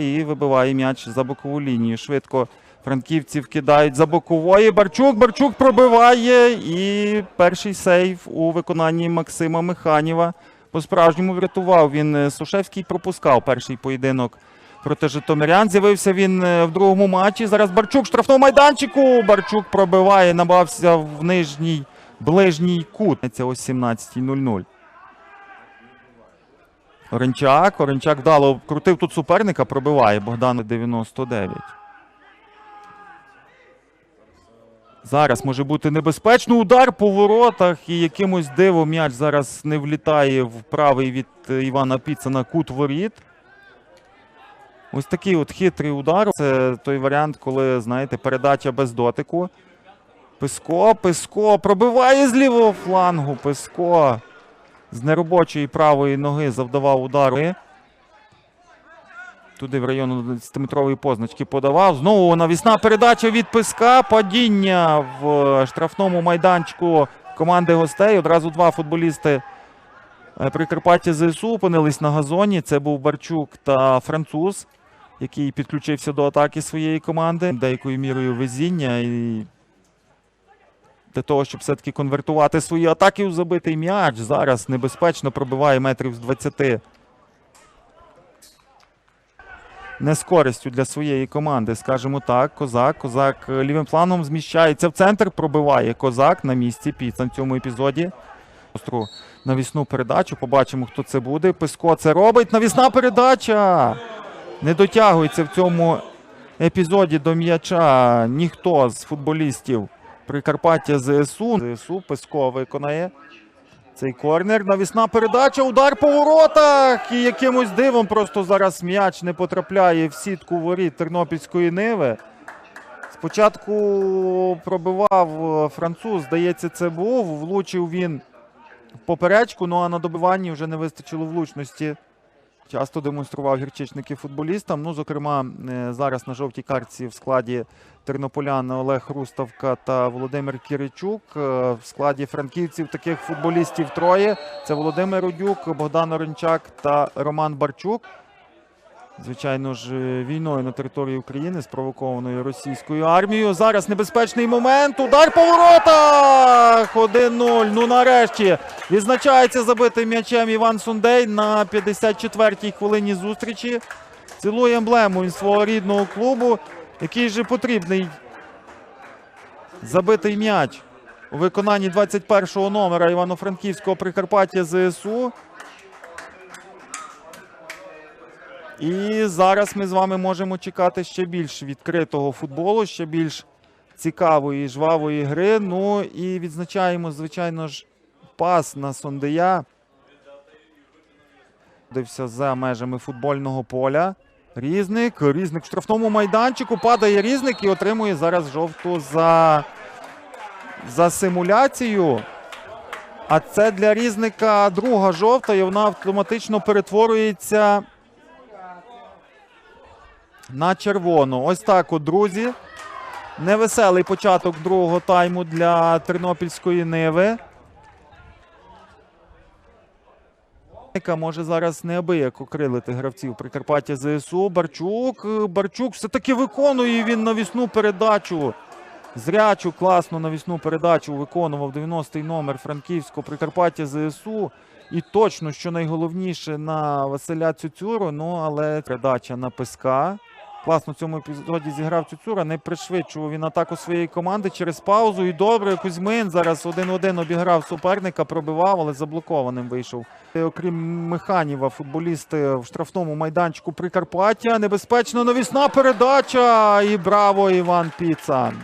і вибиває м'яч за бокову лінію. Швидко франківців кидають за бокової. Барчук. Барчук пробиває. І перший сейв у виконанні Максима Механіва. По-справжньому врятував. Він е, Сушевський пропускав перший поєдинок проти Житомирян. З'явився він е, в другому матчі. Зараз Барчук в штрафному майданчику. Барчук пробиває, набався в нижній ближній кут. Це о 17.00. Оренчак. Оренчак вдало крутив тут суперника, пробиває Богдан 99. Зараз може бути небезпечно. Удар по воротах і якимось дивом м'яч зараз не влітає в правий від Івана Піцана кут воріт. Ось такий от хитрий удар. Це той варіант, коли, знаєте, передача без дотику. Писко, Писко пробиває з лівого флангу. Писко з неробочої правої ноги завдавав удару. Туди в район 11-метрової позначки подавав. Знову навісна передача від Писка. Падіння в штрафному майданчику команди гостей. Одразу два футболісти е, Прикарпаття ЗСУ опинились на газоні. Це був Барчук та француз, який підключився до атаки своєї команди. Деякою мірою везіння і для того, щоб все-таки конвертувати свої атаки у забитий м'яч. Зараз небезпечно пробиває метрів з 20. Не з користю для своєї команди, скажімо так. Козак. Козак е, лівим планом зміщається в центр, пробиває козак на місці піца в цьому епізоді. Остру навісну передачу. Побачимо, хто це буде. Писко це робить. Навісна передача. Не дотягується в цьому епізоді до м'яча ніхто з футболістів Прикарпаття ЗСУ. ЗСУ Писко виконає цей корнер. Навісна передача. Удар по воротах. І якимось дивом просто зараз м'яч не потрапляє в сітку воріт Тернопільської Ниви. Спочатку пробивав е, француз, здається, це був. Влучив він в поперечку, ну а на добиванні вже не вистачило влучності. Часто демонстрував гірчичники футболістам. Ну, зокрема, е, зараз на жовтій картці в складі тернополян Олег Руставка та Володимир Киричук. Е, В складі франківців таких футболістів троє. Це Володимир Рудюк, Богдан Оренчак та Роман Барчук. Звичайно ж, е, війною на території України, спровокованою російською армією. Зараз небезпечний момент. Удар по воротах! 1-0. Ну нарешті відзначається забитим м'ячем Іван Сундей на 54-й хвилині зустрічі. Цілує емблему свого рідного клубу. Який же потрібний забитий м'яч у виконанні 21-го номера Івано-Франківського Прикарпаття ЗСУ. І зараз ми з вами можемо чекати ще більш відкритого футболу, ще більш цікавої, жвавої гри. Ну і відзначаємо, звичайно ж, пас на Сондея. Дився за межами футбольного поля. Різник. Різник в штрафному майданчику. Падає різник і отримує зараз жовту за, за симуляцію. А це для різника друга жовта, і вона автоматично перетворюється на червону. Ось так, от, друзі. Невеселий початок другого тайму для Тернопільської Ниви. Яка може зараз неабияк окрилити гравців Прикарпаття ЗСУ. Барчук. е, Барчук все-таки виконує він навісну передачу. Зрячу, класну навісну передачу виконував 90-й номер Франківського Прикарпаття ЗСУ. І точно, що найголовніше на Василя Цюцюру, ну але передача на писка. Класно в цьому епізоді зіграв Цюцюра, не пришвидшував він атаку своєї команди через паузу. І добре, Кузьмин зараз один-один обіграв суперника, пробивав, але заблокованим вийшов. Окрім Механіва, футболісти в штрафному майданчику Прикарпаття. Небезпечно навісна передача. І браво, Іван Піцан.